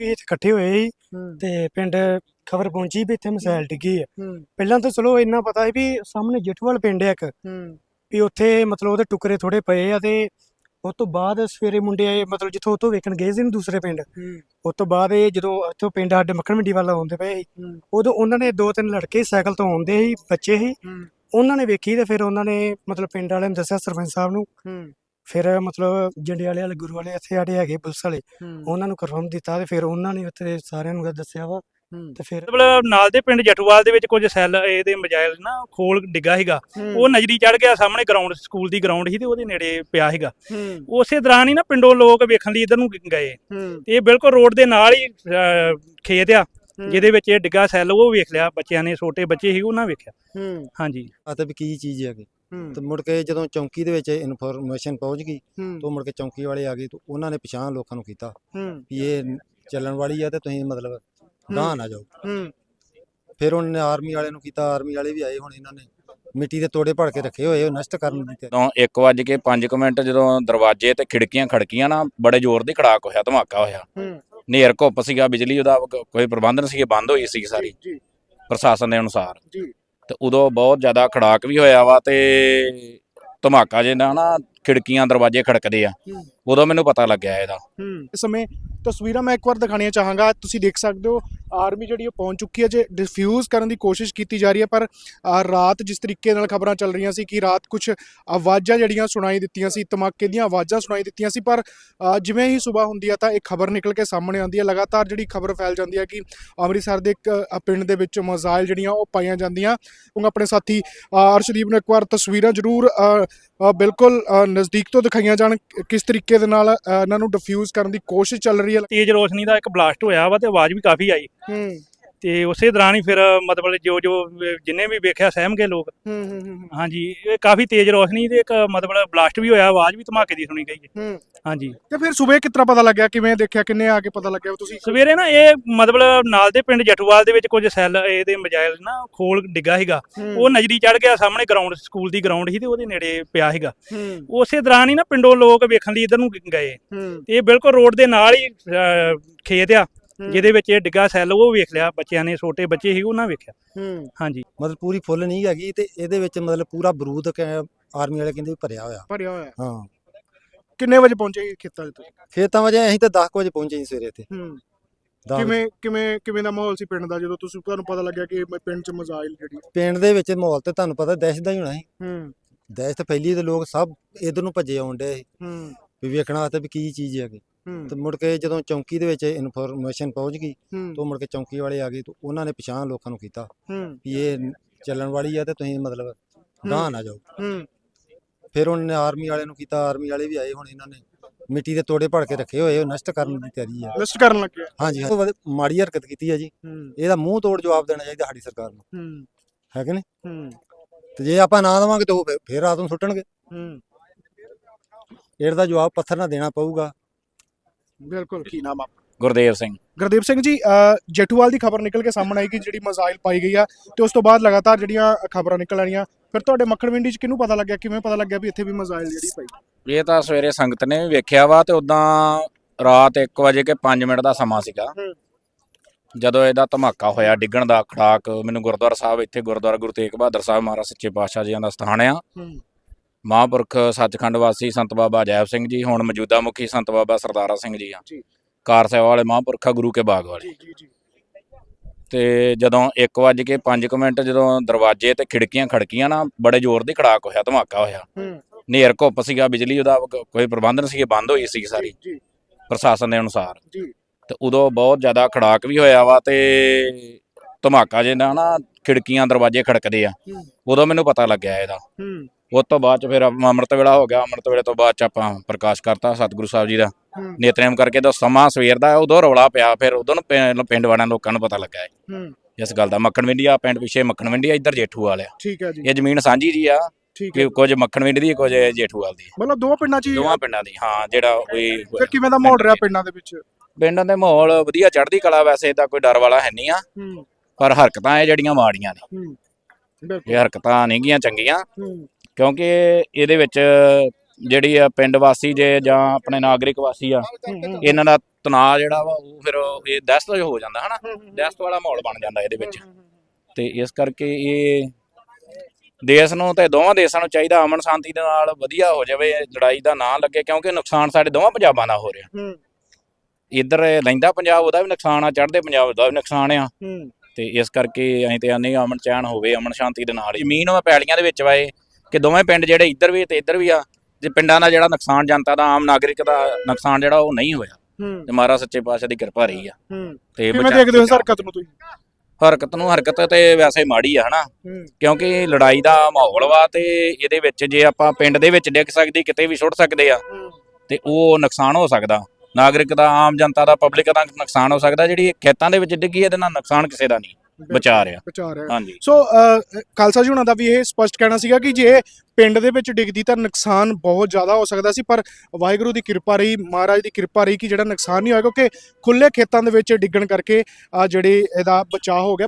ਵੀ ਇੱਥੇ ਇਕੱਠੇ ਹੋਏ ਸੀ ਤੇ ਪਿੰਡ ਖਬਰ ਪਹੁੰਚੀ ਵੀ ਇੱਥੇ ਮਿਸਾਈਲ ਡਿੱਗੀ ਹੈ। ਪਹਿਲਾਂ ਤਾਂ ਚਲੋ ਇੰਨਾ ਪਤਾ ਸੀ ਵੀ ਸਾਹਮਣੇ ਜੇਠੂਵਾਲ ਪਿੰਡ ਹੈ ਇੱਕ। ਵੀ ਉੱਥੇ ਮਤਲਬ ਉਹਦੇ ਟੁਕੜੇ ਥੋੜੇ ਪਏ ਆ ਤੇ ਉਸ ਤੋਂ ਬਾਅਦ ਸਵੇਰੇ ਮੁੰਡੇ ਆਏ ਮਤਲਬ ਜਿੱਥੋਂ ਉਤੋਂ ਵੇਖਣ ਗਏ ਸੀ ਨਾ ਦੂਸਰੇ ਪਿੰਡ। ਉਸ ਤੋਂ ਬਾਅਦ ਇਹ ਜਦੋਂ ਇੱਥੋਂ ਪਿੰਡ ਸਾਡੇ ਮੱਖਣ ਮੰਡੀ ਵੱਲ ਆਉਂਦੇ ਪਏ ਸੀ ਉਦੋਂ ਉਹਨਾਂ ਨੇ ਦੋ ਤਿੰਨ ਲੜਕੇ ਸਾਈਕਲ ਤੋਂ ਆਉਂਦੇ ਸੀ ਬੱਚੇ ਸੀ। ਉਹਨਾਂ ਨੇ ਵੇਖੀ ਤੇ ਫਿਰ ਉਹਨਾਂ ਨੇ ਮਤਲਬ ਪਿੰਡ ਵਾਲਿਆਂ ਨੂੰ ਦੱਸਿਆ ਸਰਪੰਚ ਸਾਹਿਬ ਨੂੰ ਫਿਰ ਮਤਲਬ ਜੰਡਿਆਲੇ ਵਾਲੇ ਗੁਰੂ ਵਾਲੇ ਇੱਥੇ ਸਾਡੇ ਹੈਗੇ ਪੁਲਿਸ ਵਾਲੇ ਉਹਨਾਂ ਨੂੰ ਕਨਫਰਮ ਦਿੱਤਾ ਤੇ ਫਿਰ ਉਹਨਾਂ ਨੇ ਉੱਥੇ ਸਾਰਿਆਂ ਨੂੰ ਦੱਸਿਆ ਵਾ ਤੇ ਫਿਰ ਮਤਲਬ ਨਾਲ ਦੇ ਪਿੰਡ ਜਟੂਵਾਲ ਦੇ ਵਿੱਚ ਕੁਝ ਸੈੱਲ ਇਹਦੇ ਮਜਾਇਲ ਨਾ ਖੋਲ ਡਿੱਗਾ ਸੀਗਾ ਉਹ ਨਜ਼ਰੀ ਚੜ ਗਿਆ ਸਾਹਮਣੇ ਗਰਾਊਂਡ ਸਕੂਲ ਦੀ ਗਰਾਊਂਡ ਸੀ ਤੇ ਉਹਦੇ ਨੇੜੇ ਪਿਆ ਸੀਗਾ। ਹੂੰ। ਉਸੇ ਦੌਰਾਨ ਹੀ ਨਾ ਪਿੰਡੋਂ ਲੋਕ ਵੇਖਣ ਲਈ ਇਧਰ ਨੂੰ ਗਏ। ਇਹ ਬਿਲਕੁਲ ਰੋਡ ਦੇ ਨਾਲ ਹੀ ਖੇਤ ਆ ਜਿਹਦੇ ਵਿੱਚ ਇਹ ਡਿੱਗਾ ਸੈੱਲ ਉਹ ਵੇਖ ਲਿਆ ਬੱਚਿਆਂ ਨੇ ਛੋਟੇ ਬੱਚੇ ਸੀ ਉਹਨਾਂ ਵੇਖਿਆ। ਹਾਂਜੀ। ਅਤੇ ਵੀ ਕੀ ਚੀਜ਼ ਹੈਗੀ ਹੂੰ ਤੇ ਮੁੜ ਕੇ ਜਦੋਂ ਚੌਂਕੀ ਦੇ ਵਿੱਚ ਇਨਫੋਰਮੇਸ਼ਨ ਪਹੁੰਚ ਗਈ ਤੋਂ ਮੁੜ ਕੇ ਚੌਂਕੀ ਵਾਲੇ ਆ ਗਏ ਤੇ ਉਹਨਾਂ ਨੇ ਪਛਾਣ ਲੋਕਾਂ ਨੂੰ ਕੀਤਾ ਵੀ ਇਹ ਚੱਲਣ ਵਾਲੀ ਆ ਤੇ ਤੁਸੀਂ ਮਤਲਬ ਗਾਂਹ ਨਾ ਜਾਓ। ਫਿਰ ਉਹਨਾਂ ਨੇ ਆਰਮੀ ਵਾਲਿਆਂ ਨੂੰ ਕੀਤਾ ਆਰਮੀ ਵਾਲੇ ਵੀ ਆਏ ਹੁਣ ਇਹਨਾਂ ਨੇ ਮਿੱਟੀ ਦੇ ਤੋੜੇ ਭੜ ਕੇ ਰੱਖੇ ਹੋਏ ਉਹ ਨਸ਼ਟ ਕਰਨ ਦੀ ਜਦੋਂ 1 ਵਜੇ ਕੇ 5 ਮਿੰਟ ਜਦੋਂ ਦਰਵਾਜ਼ੇ ਤੇ ਖਿੜਕੀਆਂ ਖੜਕੀਆਂ ਨਾ ਬੜੇ ਜ਼ੋਰ ਦੀ ਖੜਾਕ ਹੋਇਆ ਧਮਾਕਾ ਹੋਇਆ। ਨੇਰ ਘੁੱਪ ਸੀਗਾ ਬਿਜਲੀ ਉਹਦਾ ਕੋਈ ਪ੍ਰਬੰਧ ਨਹੀਂ ਸੀ ਬੰਦ ਹੋਈ ਸੀ ਸਾਰੀ। ਪ੍ਰਸ਼ਾਸਨ ਦੇ ਅਨੁਸਾਰ। ਜੀ। ਤੇ ਉਦੋਂ ਬਹੁਤ ਜ਼ਿਆਦਾ ਖੜਾਕ ਵੀ ਹੋਇਆ ਵਾ ਤੇ ਧਮਾਕਾ ਜਿਹਦਾ ਨਾ ਖਿੜਕੀਆਂ ਦਰਵਾਜ਼ੇ ਖੜਕਦੇ ਆ। ਉਦੋਂ ਮੈਨੂੰ ਪਤਾ ਲੱਗਿਆ ਇਹਦਾ। ਹੂੰ। ਇਸ ਸਮੇਂ ਤਸਵੀਰਾਂ ਮੈਂ ਇੱਕ ਵਾਰ ਦਿਖਾਣੀਆਂ ਚਾਹਾਂਗਾ। ਤੁਸੀਂ ਦੇਖ ਸਕਦੇ ਹੋ ਆਰਮੀ ਜਿਹੜੀ ਉਹ ਪਹੁੰਚ ਚੁੱਕੀ ਹੈ ਜੇ ਡਿਫਿਊਜ਼ ਕਰਨ ਦੀ ਕੋਸ਼ਿਸ਼ ਕੀਤੀ ਜਾ ਰਹੀ ਹੈ ਪਰ ਰਾਤ ਜਿਸ ਤਰੀਕੇ ਨਾਲ ਖਬਰਾਂ ਚੱਲ ਰਹੀਆਂ ਸੀ ਕਿ ਰਾਤ ਕੁਝ ਆਵਾਜ਼ਾਂ ਜਿਹੜੀਆਂ ਸੁਣਾਈ ਦਿੱਤੀਆਂ ਸੀ ਧਮਾਕੇ ਦੀਆਂ ਆਵਾਜ਼ਾਂ ਸੁਣਾਈ ਦਿੱਤੀਆਂ ਸੀ ਪਰ ਜਿਵੇਂ ਹੀ ਸਵੇਰ ਹੁੰਦੀ ਹੈ ਤਾਂ ਇੱਕ ਖਬਰ ਨਿਕਲ ਕੇ ਸਾਹਮਣੇ ਆਉਂਦੀ ਹੈ ਲਗਾਤਾਰ ਜਿਹੜੀ ਖਬਰ ਫੈਲ ਜਾਂਦੀ ਹੈ ਕਿ ਅੰਮ੍ਰਿਤਸਰ ਦੇ ਇੱਕ ਪਿੰਡ ਦੇ ਵਿੱਚ ਮਜ਼ਾਇਲ ਜਿਹੜੀਆਂ ਉਹ ਪਾਈਆਂ ਜਾਂਦੀਆਂ। ਉਹ ਆਪਣੇ ਸਾਥੀ ਅਰਸ਼ਦੀਪ ਨੂੰ ਇੱਕ ਵਾਰ ਤਸਵੀਰਾਂ ਜ਼ਰੂਰ ਬਿਲਕੁਲ ਨਜ਼ਦੀਕ ਤੋਂ ਦਿਖਾਈਆਂ ਜਾਣ ਕਿਸ ਤਰੀਕੇ ਦੇ ਨਾਲ ਇਹਨਾਂ ਨੂੰ ਡਿਫਿਊਜ਼ ਕਰਨ ਦੀ ਕੋਸ਼ਿਸ਼ ਚੱਲ ਰਹੀ ਹੈ? ਤੇਜ਼ ਰੋਸ਼ਨੀ ਦਾ ਇੱਕ ਬਲਾਸਟ ਹੋਇਆ ਵਾ ਤੇ ਆਵਾਜ਼ ਵੀ ਕਾਫੀ ਆਈ। ਹੂੰ। ਤੇ ਉਸੇ ਦੌਰਾਨ ਹੀ ਫਿਰ ਮਤਲਬ ਜੋ ਜੋ ਜਿੰਨੇ ਵੀ ਵੇਖਿਆ ਸਹਿਮ ਗਏ ਲੋਕ। ਹੂੰ ਹੂੰ ਹੂੰ ਹਾਂਜੀ ਇਹ ਕਾਫੀ ਤੇਜ਼ ਰੋਸ਼ਨੀ ਤੇ ਇੱਕ ਮਤਲਬ ਬਲਾਸਟ ਵੀ ਹੋਇਆ ਆਵਾਜ਼ ਵੀ ਧਮਾਕੇ ਦੀ ਸੁਣੀ ਗਈ। ਹੂੰ। ਹਾਂਜੀ। ਤੇ ਫਿਰ ਸਵੇਰ ਕਿਤਰਾ ਪਤਾ ਲੱਗਿਆ? ਕਿਵੇਂ ਦੇਖਿਆ? ਕਿੰਨੇ ਆ ਕੇ ਪਤਾ ਲੱਗਿਆ ਤੁਸੀਂ? ਸਵੇਰੇ ਨਾ ਇਹ ਮਤਲਬ ਨਾਲ ਦੇ ਪਿੰਡ ਜਟੂਵਾਲ ਦੇ ਵਿੱਚ ਕੁਝ ਸੈੱਲ ਇਹਦੇ ਮਜਾਇਲ ਨਾ ਖੋਲ ਡਿੱਗਾ ਸੀਗਾ। ਉਹ ਨਜ਼ਰੀ ਚੜ ਗਿਆ ਸਾਹਮਣੇ ਗਰਾਊਂਡ ਸਕੂਲ ਦੀ ਗਰਾਊਂਡ ਸੀ ਤੇ ਉਹਦੇ ਨੇੜੇ ਪਿਆ ਸੀਗਾ। ਹੂੰ। ਉਸੇ ਦੌਰਾਨ ਹੀ ਨਾ ਪਿੰਡੋਂ ਲੋਕ ਵੇਖਣ ਲਈ ਇਧਰ ਨੂੰ ਗਏ। ਹੂੰ। ਤੇ ਇਹ ਬਿਲਕੁਲ ਰੋਡ ਦੇ ਨਾਲ ਹੀ ਅਹ, ਖੇਤ ਆ। ਜਿਹਦੇ ਵਿੱਚ ਇਹ ਡਿੱਗਾ ਸੈੱਲ ਉਹ ਵੇਖ ਲਿਆ ਬੱਚਿਆਂ ਨੇ ਛੋਟੇ ਬੱਚੇ ਸੀ ਉਹਨਾਂ ਵੇਖਿਆ। ਹੂੰ। ਹਾਂਜੀ। ਮਤਲਬ ਪੂਰੀ ਫੁੱਲ ਨਹੀਂ ਹੈਗੀ ਤੇ ਇਹਦੇ ਵਿੱਚ ਮਤਲਬ ਪੂਰਾ ਬਰੂਦ ਆਰਮੀ ਵਾਲੇ ਕਹਿੰਦੇ ਵੀ ਭਰਿਆ ਹੋਇਆ। ਭਰਿਆ ਹੋਇਆ। ਹਾਂ। ਕਿੰਨੇ ਵਜੇ ਪਹੁੰਚੇ ਖੇਤਾਂ 'ਚ ਤੁਸੀਂ? ਖੇਤਾਂ ਵਜੇ ਅਸੀਂ ਤਾਂ 10 ਵਜੇ ਪਹੁੰਚੇ ਸੀ ਸਵੇਰੇ ਇੱਥੇ। ਹੂੰ। ਦਸ ਵਜੇ। ਕਿਵੇਂ ਕਿਵੇਂ ਕਿਵੇਂ ਦਾ ਮਾਹੌਲ ਸੀ ਪਿੰਡ ਦਾ ਜਦੋਂ ਤੁਸੀਂ ਤੁਹਾਨੂੰ ਪਤਾ ਲੱਗਿਆ ਕਿ ਪਿੰਡ 'ਚ ਮਜ਼ਾਇਲ ਜਿਹੜੀ? ਪਿੰਡ ਦੇ ਵਿੱਚ ਮਾਹੌਲ ਤੇ ਤੁਹਾਨੂੰ ਪਤਾ ਦਹਿਸ਼ਤ ਦਾ ਹੀ ਹੋਣਾ ਸੀ। ਹੂੰ। ਦਹਿਸ਼ਤ ਫੈਲੀ ਤੇ ਲੋਕ ਸਭ ਇਧਰ ਨੂੰ ਭੱਜੇ ਆਉਂਦੇ ਸੀ। ਹੂੰ। ਵੀ ਵੇਖਣਾ ਵਾਸਤੇ ਵੀ ਕੀ ਚੀਜ਼ ਹੈਗੀ। ਤੇ ਮੁੜ ਕੇ ਜਦੋਂ ਚੌਂਕੀ ਦੇ ਵਿੱਚ ਇਨਫੋਰਮੇਸ਼ਨ ਪਹੁੰਚ ਗਈ ਤੋਂ ਮੁੜ ਕੇ ਚੌਂਕੀ ਵਾਲੇ ਆ ਗਏ ਤੇ ਉਹਨਾਂ ਨੇ ਪਛਾਣ ਲੋਕਾਂ ਨੂੰ ਕੀਤਾ ਵੀ ਇਹ ਚੱਲਣ ਵਾਲੀ ਆ ਤੇ ਤੁਸੀਂ ਮਤਲਬ ਗਾਂਹ ਨਾ ਜਾਓ। ਫਿਰ ਉਹਨਾਂ ਨੇ ਆਰਮੀ ਵਾਲਿਆਂ ਨੂੰ ਕੀਤਾ ਆਰਮੀ ਵਾਲੇ ਵੀ ਆਏ ਹੁਣ ਇਹਨਾਂ ਨੇ ਮਿੱਟੀ ਦੇ ਤੋੜੇ ਭੜ ਕੇ ਰੱਖੇ ਹੋਏ ਉਹ ਨਸ਼ਟ ਕਰਨ ਦੀ ਤਿਆਰੀ ਆ। ਲਿਸਟ ਕਰਨ ਲੱਗਿਆ ਹਾਂਜੀ ਹਾਂ ਮਾੜੀ ਹਰਕਤ ਕੀਤੀ ਆ ਜੀ। ਇਹਦਾ ਮੂੰਹ ਤੋੜ ਜਵਾਬ ਦੇਣਾ ਚਾਹੀਦਾ ਸਾਡੀ ਸਰਕਾਰ ਨੂੰ। ਹੂੰ। ਕਿ ਨਹੀਂ? ਤੇ ਜੇ ਆਪਾਂ ਨਾ ਦੇਵਾਂਗੇ ਤਾਂ ਉਹ ਫਿਰ- ਫਿਰ ਰਾਤ ਨੂੰ ਸੁੱਟਣਗੇ। ਹੂੰ। ਇਹਦਾ ਜਵਾਬ ਪੱਥਰ ਨਾਲ ਦੇਣਾ ਪਊਗਾ। ਬਿਲਕੁਲ। ਕੀ ਨਾਮ ਆ? ਗੁਰਦੇਵ ਸਿੰਘ। ਗੁਰਦੀਪ ਸਿੰਘ ਜੀ ਜੇਠੂਵਾਲ ਦੀ ਖਬਰ ਨਿਕਲ ਕੇ ਸਾਹਮਣੇ ਆਈ ਕਿ ਜਿਹੜੀ ਮਜ਼ਾਇਲ ਪਾਈ ਗਈ ਆ ਤੇ ਉਸ ਤੋਂ ਬਾਅਦ ਲਗਾਤਾਰ ਜਿਹੜੀਆਂ ਖਬਰਾਂ ਨਿਕਲ ਆਈਆਂ ਫਿਰ ਤੁਹਾਡੇ ਮੱਖਣ ਮੰਡੀ 'ਚ ਕਿਹਨੂੰ ਪਤਾ ਲੱਗਿਆ ਕਿਵੇਂ ਪਤਾ ਲੱਗਿਆ ਵੀ ਇੱਥੇ ਵੀ ਮਜ਼ਾਇਲ ਜਿਹੜੀ ਪਾਈ? ਇਹ ਤਾਂ ਸਵੇਰੇ ਸੰਗਤ ਨੇ ਵੀ ਵੇਖਿਆ ਵਾ ਤੇ ਉਦਾਂ ਰਾਤ 1 ਵਜੇ ਕੇ 5 ਮਿੰਟ ਦਾ ਸਮਾਂ ਸੀਗਾ। ਜਦੋਂ ਇਹਦਾ ਧਮਾਕਾ ਹੋਇਆ ਡਿੱਗਣ ਦਾ ਖੜਾਕ ਮੈਨੂੰ ਗੁਰਦੁਆਰਾ ਸਾਹਿਬ ਇੱਥੇ ਗੁਰਦੁਆਰਾ ਗੁਰੂ ਤੇਗ ਬਹਾਦਰ ਸਾਹਿਬ ਮਹਾਰਾਜ ਸੱਚੇ ਪਾਤਸ਼ਾਹ ਜੀਆਂ ਦਾ ਸਥਾਨ ਆ। ਮਹਾਂਪੁਰਖ ਸੱਚਖੰਡ ਵਾਸੀ ਸੰਤ ਬਾਬਾ ਜੈਬ ਸਿੰਘ ਜੀ ਹੁਣ ਮੌਜੂਦਾ ਮੁਖੀ ਸੰਤ ਬਾਬਾ ਸਰਦਾਰਾ ਸਿੰਘ ਜੀ ਆ। ਜੀ। ਕਾਰ ਸੇਵਾ ਵਾਲੇ ਮਹਾਂਪੁਰਖਾ ਗੁਰੂ ਕੇ ਬਾਗ ਵਾਲੇ। ਜੀ ਜੀ ਜੀ। ਤੇ ਜਦੋਂ 1 ਵਜੇ ਕੇ 5 ਮਿੰਟ ਜਦੋਂ ਦਰਵਾਜ਼ੇ ਤੇ ਖਿੜਕੀਆਂ ਖੜਕੀਆਂ ਨਾ ਬੜੇ ਜ਼ੋਰ ਦੀ ਖੜਾਕ ਹੋਇਆ ਧਮਾਕਾ ਹੋਇਆ। ਹੂੰ। ਨੇਰ ਘੁੱਪ ਸੀਗਾ ਬਿਜਲੀ ਉਹਦਾ ਕੋਈ ਪ੍ਰਬੰਧ ਨਹੀਂ ਸੀ ਬੰਦ ਹੋਈ ਸੀ ਸਾਰੀ। ਜੀ। ਪ੍ਰਸ਼ਾਸਨ ਦੇ ਅਨੁਸਾਰ। ਜੀ। ਤੇ ਉਦੋਂ ਬਹੁਤ ਜ਼ਿਆਦਾ ਖੜਾਕ ਵੀ ਹੋਇਆ ਵਾ ਤੇ ਧਮਾਕਾ ਜਿਹਦਾ ਨਾ ਖਿੜਕੀਆਂ ਦਰਵਾਜ਼ੇ ਖੜਕਦੇ ਆ। ਉਦੋਂ ਮੈਨੂੰ ਪਤਾ ਲੱਗਿਆ ਇਹਦਾ। ਹੂੰ। ਉਸ ਤੋਂ ਬਾਅਦ ਚ ਫਿਰ ਅੰਮ੍ਰਿਤ ਵੇਲਾ ਹੋ ਗਿਆ। ਅੰਮ੍ਰਿਤ ਵੇਲੇ ਤੋਂ ਬਾਅਦ ਚ ਆਪਾਂ ਪ੍ਰਕਾਸ਼ ਕਰਤਾ ਸਤਿਗੁਰੂ ਸਾਹਿਬ ਜੀ ਦਾ। ਨਿਤਨੇਮ ਕਰਕੇ ਤਾਂ ਸਮਾਂ ਸਵੇਰ ਦਾ ਉਦੋਂ ਰੌਲਾ ਪਿਆ। ਫਿਰ ਉਦੋਂ ਪਿੰਡ ਵਾਲਿਆਂ ਲੋਕਾਂ ਨੂੰ ਪਤਾ ਲੱਗਾ ਹੈ। ਇਸ ਗੱਲ ਦਾ। ਮੱਖਣ ਵਿੰਡੀਆ ਪਿੰਡ ਪਿੱਛੇ ਮੱਖਣ ਵਿੰਡੀਆ ਇੱਧਰ ਜੇਠੂ ਵਾਲਿਆ। ਠੀਕ ਹੈ ਜੀ। ਇਹ ਜ਼ਮੀਨ ਸਾਂਝੀ ਜੀ ਆ ਕਿ ਕੁਝ ਮੱਖਣ ਵਿੰਡੀ ਦੀ ਕੁਝ ਜੇਠੂ ਵਾਲ ਦੀ। ਮਤਲਬ ਦੋ ਪਿੰਡਾਂ 'ਚ ਹੀ ਦੋਵਾਂ ਪਿੰਡਾਂ ਦੀ ਹਾਂ ਜਿਹੜਾ ਕੋਈ ਫਿਰ ਕਿਵੇਂ ਦਾ ਮਾਹੌਲ ਰਿਹਾ ਪਿੰਡਾਂ ਦੇ ਵਿੱਚ? ਪਿੰਡਾਂ ਦੇ ਮਾਹੌਲ ਵਧੀਆ ਚੜ੍ਹਦੀ ਕਲਾ ਵੈਸੇ ਤਾਂ ਕੋਈ ਡਰ ਵਾਲਾ ਹੈ ਨਹੀਂ ਆ। ਪਰ ਹਰਕਤਾਂ ਇਹ ਜਿਹੜੀਆਂ ਮਾੜੀਆਂ ਨੇ। ਇਹ ਹਰਕਤਾਂ ਨਹੀਂ ਗੀਆਂ ਚੰਗੀਆਂ ਕਿਉਂਕਿ ਇਹਦੇ ਵਿੱਚ ਜਿਹੜੀ ਆ ਪਿੰਡ ਵਾਸੀ ਜੇ ਜਾਂ ਆਪਣੇ ਨਾਗਰਿਕ ਵਾਸੀ ਆ ਇਹਨਾਂ ਦਾ ਤਣਾਅ ਜਿਹੜਾ ਵਾ ਉਹ ਫਿਰ ਇਹ ਦਹਿਸ਼ਤ ਹੋ ਜਾਂਦਾ ਹਨਾ? ਦਹਿਸ਼ਤ ਵਾਲਾ ਮਾਹੌਲ ਬਣ ਜਾਂਦਾ ਇਹਦੇ ਵਿੱਚ। ਤੇ ਇਸ ਕਰਕੇ ਇਹ ਦੇਸ਼ ਨੂੰ ਤੇ ਦੋਵਾਂ ਦੇਸ਼ਾਂ ਨੂੰ ਚਾਹੀਦਾ ਅਮਨ ਸ਼ਾਂਤੀ ਦੇ ਨਾਲ ਵਧੀਆ ਹੋ ਜਾਵੇ ਲੜਾਈ ਦਾ ਨਾਂ ਲੱਗੇ ਕਿਉਂਕਿ ਨੁਕਸਾਨ ਸਾਡੇ ਦੋਵਾਂ ਪੰਜਾਬਾਂ ਦਾ ਹੋ ਰਿਹਾ। ਇੱਧਰ ਲੈਂਦਾ ਪੰਜਾਬ ਉਹਦਾ ਵੀ ਨੁਕਸਾਨ ਆ ਚੜ੍ਹਦੇ ਪੰਜਾਬ ਦਾ ਵੀ ਨੁਕਸਾਨ ਆ। ਤੇ ਇਸ ਕਰਕੇ ਅਸੀਂ ਤੇ ਆਨੇ ਅਮਨ ਚੈਨ ਹੋਵੇ ਅਮਨ ਸ਼ਾਂਤੀ ਦੇ ਨਾਲ। ਜ਼ਮੀਨ ਵਾ ਪੈਲੀਆਂ ਦੇ ਵਿੱਚ ਵਾਏ ਕਿ ਦੋਵੇਂ ਪਿੰਡ ਜਿਹੜੇ ਇੱਧਰ ਵੀ ਤੇ ਇੱਧਰ ਵੀ ਆ ਜੇ ਪਿੰਡਾਂ ਦਾ ਜਿਹੜਾ ਨੁਕਸਾਨ ਜਨਤਾ ਦਾ ਆਮ ਨਾਗਰਿਕ ਦਾ ਨੁਕਸਾਨ ਜਿਹੜਾ ਉਹ ਨਹੀਂ ਹੋਇਆ। ਤੇ ਮਹਾਰਾਜ ਸੱਚੇ ਪਾਤਸ਼ਾਹ ਦੀ ਕਿਰਪਾ ਰਹੀ ਆ। ਤੇ ਕਿਵੇਂ ਦੇਖਦੇ ਹੋ ਹਰਕਤ ਨੂੰ ਤੁਸੀਂ? ਹਰਕਤ ਨੂੰ ਹਰਕਤ ਤੇ ਵੈਸੇ ਮਾੜੀ ਆ ਹਨਾ? ਕਿਉਂਕਿ ਲੜਾਈ ਦਾ ਮਾਹੌਲ ਵਾ ਤੇ ਇਹਦੇ ਵਿੱਚ ਜੇ ਆਪਾਂ ਪਿੰਡ ਦੇ ਵਿੱਚ ਡਿੱਗ ਸਕਦੀ ਕਿਤੇ ਵੀ ਸੁੱਟ ਸਕਦੇ ਆ ਤੇ ਉਹ ਨੁਕਸਾਨ ਹੋ ਸਕਦਾ। ਨਾਗਰਿਕ ਦਾ ਆਮ ਜਨਤਾ ਦਾ ਪਬਲਿਕ ਦਾ ਨੁਕਸਾਨ ਹੋ ਸਕਦਾ ਜਿਹੜੀ ਖੇਤਾਂ ਦੇ ਵਿੱਚ ਡਿੱਗੀ ਇਹਦੇ ਨਾਲ ਨੁਕਸਾਨ ਕਿਸੇ ਦਾ ਨਹੀਂ। ਬਚਾ ਰਿਹਾ। ਬਚਾ ਰਿਹਾ। ਹਾਂਜੀ। ਸੋ ਖਾਲਸਾ ਜੀ ਹੁਣਾਂ ਦਾ ਵੀ ਇਹ ਸਪਸ਼ਟ ਕਹਿਣਾ ਸੀਗਾ ਕਿ ਜੇ ਪਿੰਡ ਦੇ ਵਿੱਚ ਡਿੱਗਦੀ ਤਾਂ ਨੁਕਸਾਨ ਬਹੁਤ ਜ਼ਿਆਦਾ ਹੋ ਸਕਦਾ ਸੀ ਪਰ ਵਾਹਿਗੁਰੂ ਦੀ ਕਿਰਪਾ ਰਹੀ ਮਹਾਰਾਜ ਦੀ ਕਿਰਪਾ ਰਹੀ ਕਿ ਜਿਹੜਾ ਨੁਕਸਾਨ ਨਹੀਂ ਹੋਇਆ ਕਿਉਂਕਿ ਖੁੱਲੇ ਖੇਤਾਂ ਦੇ ਵਿੱਚ ਡਿੱਗਣ ਕਰਕੇ ਆ ਜਿਹੜੀ ਇਹਦਾ ਬਚਾਅ ਹੋ ਗਿਆ।